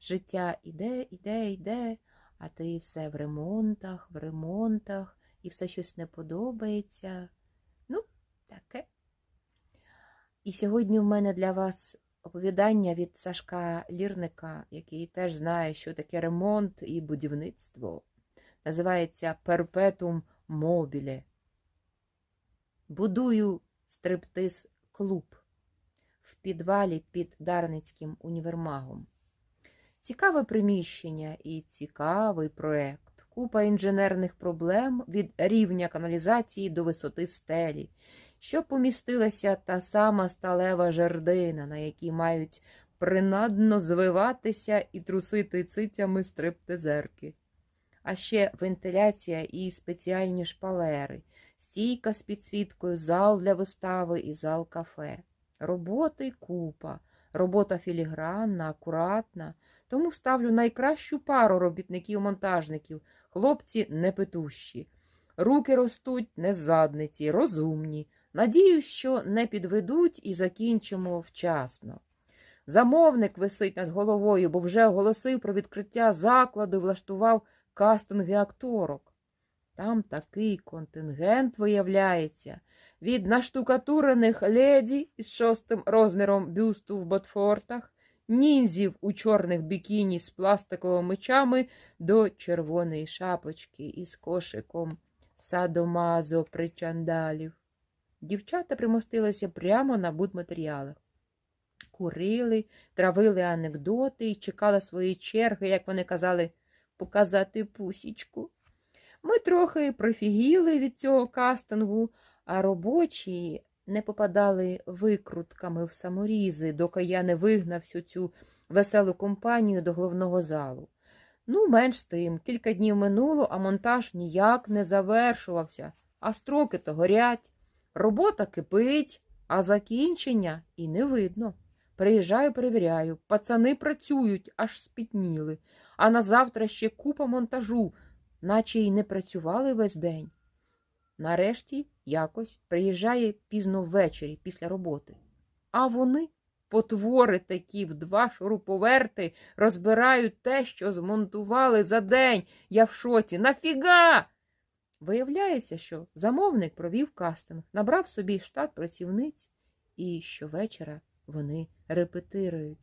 Життя іде, іде, іде, а ти все в ремонтах, в ремонтах, і все щось не подобається. Ну, таке. І сьогодні в мене для вас оповідання від Сашка Лірника, який теж знає, що таке ремонт і будівництво. Називається Перпетум Мобіле. Будую стриптиз клуб в підвалі під Дарницьким універмагом. Цікаве приміщення і цікавий проект. Купа інженерних проблем від рівня каналізації до висоти стелі, що помістилася та сама сталева жердина, на якій мають принадно звиватися і трусити цицями стриптизерки. А ще вентиляція і спеціальні шпалери, стійка з підсвіткою, зал для вистави і зал кафе. Роботи купа, робота філігранна, акуратна, тому ставлю найкращу пару робітників-монтажників, хлопці непитущі. Руки ростуть не з задниці, розумні. Надіюсь, що не підведуть і закінчимо вчасно. Замовник висить над головою, бо вже оголосив про відкриття закладу і влаштував кастинги акторок. Там такий контингент виявляється від наштукатурених леді із шостим розміром бюсту в ботфортах, ніндзів у чорних бікіні з пластиковими мечами до червоної шапочки із кошиком садомазо причандалів. Дівчата примостилися прямо на будматеріалах. Курили, травили анекдоти і чекали своєї черги, як вони казали, показати пусічку. Ми трохи профігіли від цього кастингу, а робочі не попадали викрутками в саморізи, доки я не вигнав всю цю веселу компанію до головного залу. Ну, менш з тим, кілька днів минуло, а монтаж ніяк не завершувався, а строки то горять. Робота кипить, а закінчення і не видно. Приїжджаю, перевіряю, пацани працюють, аж спітніли, а на завтра ще купа монтажу, наче й не працювали весь день. Нарешті якось приїжджає пізно ввечері після роботи. А вони, потвори такі, в два шуруповерти, розбирають те, що змонтували за день. Я в шоці. Нафіга? Виявляється, що замовник провів кастинг, набрав собі штат працівниць, і щовечора вони репетирують.